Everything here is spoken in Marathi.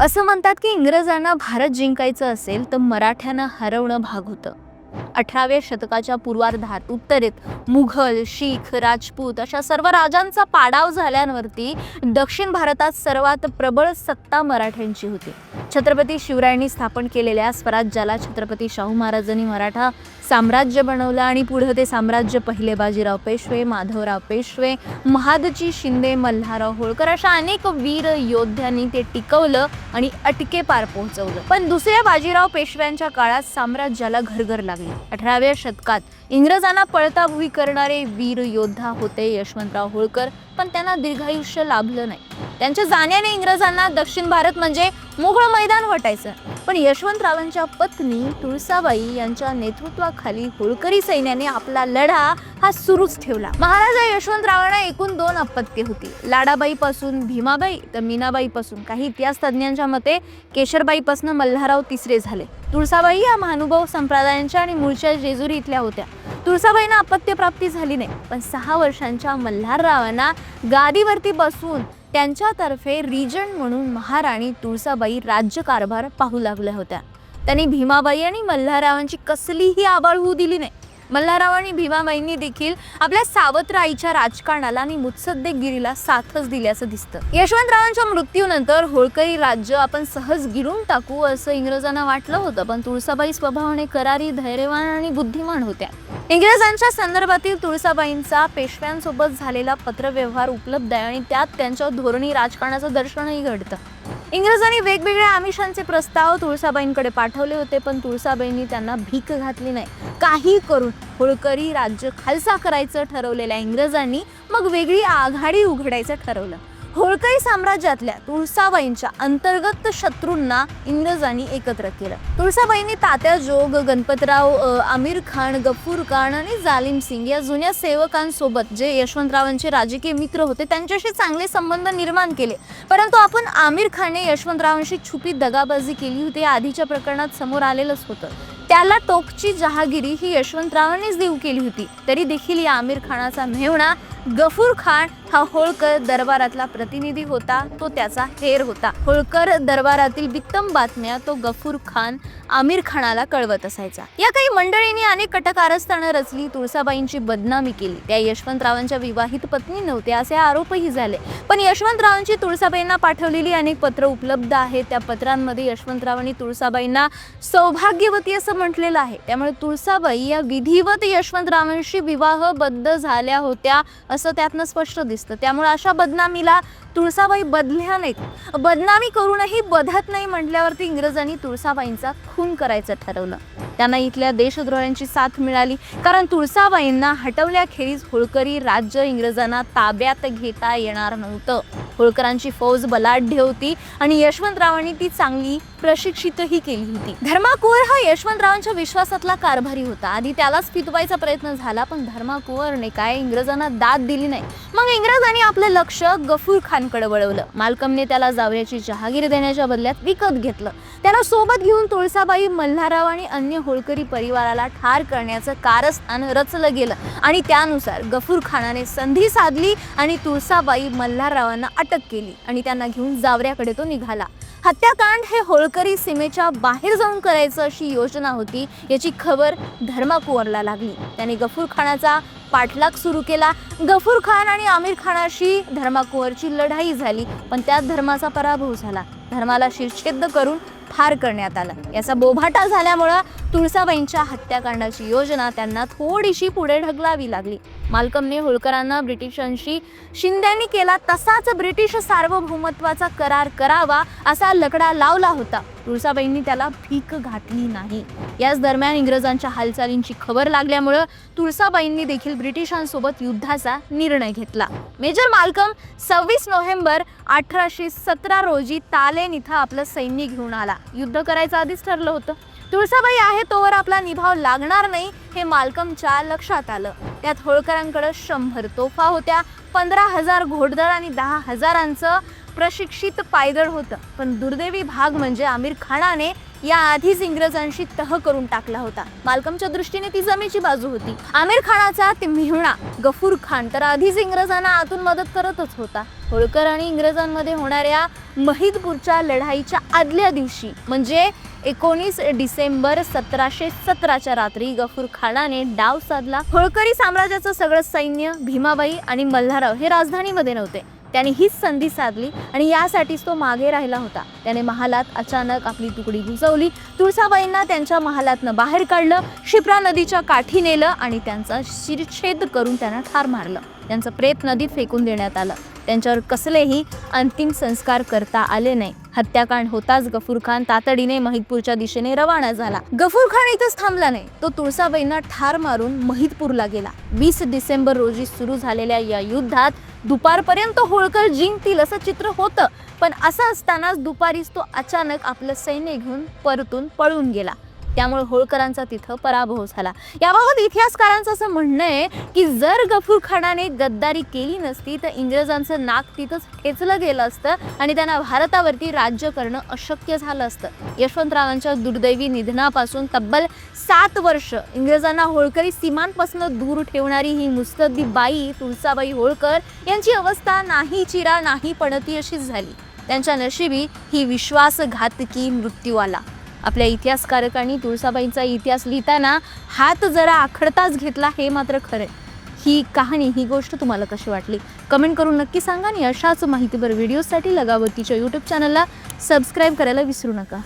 असं म्हणतात की इंग्रजांना भारत जिंकायचं असेल तर मराठ्यांना हरवणं भाग होतं. अठराव्या शतकाच्या पूर्वार्धात उत्तरेत मुघल शीख राजपूत अशा सर्व राजांचा पाडाव झाल्यावरती दक्षिण भारतात सर्वात प्रबळ सत्ता मराठ्यांची होती. छत्रपती शिवरायांनी स्थापन केलेल्या स्वराज्याला छत्रपती शाहू महाराजांनी मराठा साम्राज्य बनवलं आणि पुढं ते साम्राज्य पहिले बाजीराव पेशवे माधवराव पेशवे महादजी शिंदे मल्हारराव होळकर अशा अनेक वीर योद्ध्यांनी ते टिकवलं आणि अटके पार पोहोचवलं. पण दुसऱ्या बाजीराव पेशव्यांच्या काळात साम्राज्याला घरघर लागली. अठराव्या शतकात इंग्रजांना पळताभुई करणारे वीर योद्धा होते यशवंतराव होळकर पण त्यांना दीर्घायुष्य लाभलं नाही. त्यांच्या जाण्याने इंग्रजांना दक्षिण भारत म्हणजे मोकळं मैदान वाटायचं. पण यशवंतरावांच्या पत्नी तुळसाबाई यांच्या नेतृत्वाखाली होळकरी सैन्याने आपला लढा हा सुरूच ठेवला. महाराजा यशवंतरावांना एकूण दोन अपत्य होती. लाडाबाई पासून भीमाबाई तर मीनाबाई पासून काही इतिहास तज्ज्ञांच्या मते केशरबाई पासून मल्हारराव तिसरे झाले. तुळसाबाई या महानुभाव संप्रदायांच्या आणि मूळच्या जेजुरी इथल्या होत्या. तुळसाबाईंना अपत्य प्राप्ती झाली नाही पण सहा वर्षांच्या मल्हाररावांना गादीवरती बसून त्यांच्यातर्फे रिजंट म्हणून महाराणी तुळसाबाई राज्यकारभार पाहू लागल्या होत्या. त्यांनी भीमाबाई आणि मल्हाररावांची कसलीही आबाळ होऊ दिली नाही. मल्हारराव आणि भीमाबाईंनी देखील आपल्या सावत्र आईच्या राजकारणाला आणि मुत्सद्देगिरीला साथच दिल्याचं दिसतं. यशवंतरावांच्या मृत्यूनंतर होळकरी राज्य आपण सहज गिरून टाकू असं इंग्रजांना वाटलं होतं पण तुळसाबाई स्वभावाने करारी धैर्यवान आणि बुद्धिमान होत्या. इंग्रजांच्या संदर्भातील तुळसाबाईंचा पेशव्यांसोबत झालेला पत्रव्यवहार उपलब्ध आहे आणि त्यात त्यांच्या धोरणी राजकारणाचं दर्शनही घडतं. इंग्रजांनी वेगवेगळ्या आमिषांचे प्रस्ताव तुळसाबाईंकडे पाठवले होते पण तुळसाबाईंनी त्यांना भीक घातली नाही. काही करून होळकरी राज्य खालसा करायचं ठरवलेल्या इंग्रजांनी मग वेगळी आघाडी उघडायचं ठरवलं. होळकरी साम्राज्यातल्या तुळसाबाईंच्या अंतर्गत शत्रूंना इंग्रजांनी एकत्र केलं. तुळसाबाईंनी तात्या जोग गणपतराव आमिर खान गफूर खान आणि जालिम सिंग या जुन्या सेवकांसोबत जे यशवंतरावांचे राजकीय मित्र होते त्यांच्याशी चांगले संबंध निर्माण केले. परंतु आपण आमिर खानने यशवंतरावांशी छुपी दगाबाजी केली होती या आधीच्या प्रकरणात समोर आलेलंच होतं. त्याला टोकची जहागिरी ही यशवंतरावांनीच देऊ केली होती. तरी देखील या आमिर खानाचा मेहणा गफूर खान हा होळकर दरबारातला प्रतिनिधी होता. तो त्याचा हेर होता. होळकर दरबारातील वित्तम बातम्या तो गफूर खान आमिर खानाला कळवत असायचा. या काही मंडळींनी अनेक कटकारस्थानं रचली तुळसाबाईंची बदनामी केली. त्या यशवंतरावांच्या विवाहित पत्नी नव्हत्या असे आरोपही झाले. पण यशवंतरावांची तुळसाबाईंना पाठवलेली अनेक पत्र उपलब्ध आहेत. त्या पत्रांमध्ये यशवंतरावांनी तुळसाबाईंना सौभाग्यवती असं म्हटलेलं आहे. त्यामुळे तुळसाबाई या विधिवत यशवंतरावांशी विवाहबद्ध झाल्या होत्या असं त्यातनं स्पष्ट दिसतं. त्यामुळे अशा बदनामीला तुळसाबाई बदल्या नाहीत. बदनामी करूनही बधत नाही म्हटल्यावरती इंग्रजांनी तुळसाबाईंचा खून करायचं ठरवलं. त्यांना इथल्या देशद्रोह्यांची साथ मिळाली. कारण तुळसाबाईंना हटवल्याखेरीज होळकरी राज्य इंग्रजांना ताब्यात घेता येणार नव्हतं. होळकरांची फौज बलाढ्य होती आणि यशवंतरावांनी ती चांगली प्रशिक्षितही केली होती. धर्माकुवर हा यशवंतरावांच्या विश्वासातला कारभारी होता. आधी त्यालाच फितवायचा प्रयत्न झाला पण धर्माकुवरने काय इंग्रजांना दाद दिली नाही. मग इंग्रजांनी आपलं लक्ष गफूर खानकडे वळवलं. मालकमने त्याला जावयाची जहागीर देण्याच्या बदल्यात विकत घेतलं. त्याला सोबत घेऊन तुळसाबाई मल्हारराव आणि अन्य होळकरी परिवाराला ठार करण्याचं कारस्थान रचलं गेलं. आणि त्यानुसार गफूर खानाने संधी साधली आणि तुळसाबाई मल्हाररावांना अटक केली आणि त्यांना घेऊन जावऱ्याकडे तो निघाला. हत्याकांड हे होळकरी सीमेच्या बाहेर जाऊन करायचं अशी योजना होती याची खबर धर्माकुवरला लागली. त्याने गफूर खानाचा पाठलाग सुरू केला. गफूर खान आणि आमिर खानाशी धर्माकुवरची लढाई झाली पण त्यात धर्माचा पराभव झाला. धर्माला शिरच्छेद करून ठार करण्यात आलं. याचा बोभाटा झाल्यामुळं तुळसाबाईंच्या हत्याकांडाची योजना त्यांना थोडीशी पुढे ढकलावी लागली. मालकमने होळकरांना ब्रिटिशांशी शिंद्यांनी केला तसाच ब्रिटिश सार्वभौमत्वाचा करार करावा असा लकडा लावला होता. तुळसाबाईंनी त्याला भीक घातली नाही. याच दरम्यान इंग्रजांच्या हालचालींची खबर लागल्यामुळं तुळसाबाईंनी देखील ब्रिटिशांसोबत युद्धाचा निर्णय घेतला. मेजर मालकम सव्वीस नोव्हेंबर अठराशे सतरा रोजी तालेन इथं आपलं सैन्य घेऊन आला. युद्ध करायचं आधीच ठरलं होतं. तुळसाबाई आहे तोवर आपला निभाव लागणार नाही हे मालकमच्या लक्षात आलं. त्यात होळकरांकडे शंभर तोफा होत्या पंधरा हजार घोडदळ आणि दहा हजारांचं प्रशिक्षित पायदळ होतं. पण दुर्दैवी भाग म्हणजे आमिर खानाने या आधीच इंग्रजांशी तह करून टाकला होता. मालकमच्या दृष्टीने ती जमेची बाजू होती. आमिर खानाचा ते मेहुणा गफूर खान तर आधीच इंग्रजांना आतून मदत करतच होता. होळकर आणि इंग्रजांमध्ये होणाऱ्या महिदपूरच्या लढाईच्या आदल्या दिवशी म्हणजे एकोणीस डिसेंबर सतराशे सतराच्या रात्री गफूर खानाने डाव साधला. होळकरी साम्राज्याचं सगळं सैन्य भीमाबाई आणि मल्हारराव हे राजधानीमध्ये नव्हते. त्याने हीच संधी साधली आणि यासाठीच तो मागे राहिला होता. त्याने महालात अचानक आपली तुकडी घुसवली. तुळसाबाईंना त्यांच्या महालातनं बाहेर काढलं शिप्रा नदीच्या काठी नेलं आणि त्यांचा शिरछेद करून त्यांना ठार मारलं. त्यांचं प्रेत नदीत फेकून देण्यात आलं. त्यांच्यावर कसलेही अंतिम संस्कार करता आले नाही. हत्याकांड होताच गफूर खान तातडीने महितपूरच्या दिशेने रवाना झाला. गफूर खान इथंच थांबला नाही. तो तुळसाबाईंना ठार मारून महितपूरला गेला. वीस डिसेंबर रोजी सुरू झालेल्या या युद्धात दुपारपर्यंत होळकर जिंकतील असं चित्र होतं. पण असं असतानाच दुपारीच तो अचानक आपलं सैन्य घेऊन परतून पळून गेला. त्यामुळे होळकरांचा तिथं पराभव झाला. याबाबत इतिहासकारांचं असं म्हणणं आहे की जर गफूर खानाने गद्दारी केली नसती तर इंग्रजांचं नाक तिथंच ठेचलं गेलं असतं आणि त्यांना भारतावरती राज्य करणं अशक्य झालं असतं. यशवंतरावांच्या दुर्दैवी निधनापासून तब्बल सात वर्ष इंग्रजांना होळकरी सीमांपासून दूर ठेवणारी ही मुस्तद्दी बाई तुळसाबाई होळकर यांची अवस्था नाही चिरा नाही पणती अशीच झाली. त्यांच्या नशिबी ही विश्वासघातकी मृत्यू आला आपल्या इतिहासकारकांनी तुळसाबाईंचा इतिहास लिहिताना हात जरा आखडताच घेतला हे मात्र खरंय ही कहाणी ही गोष्ट तुम्हाला कशी वाटली? कमेंट करून नक्की सांगा आणि अशाच माहितीभर व्हिडिओसाठी लगावतीच्या यूट्यूब चॅनलला सबस्क्राईब करायला विसरू नका.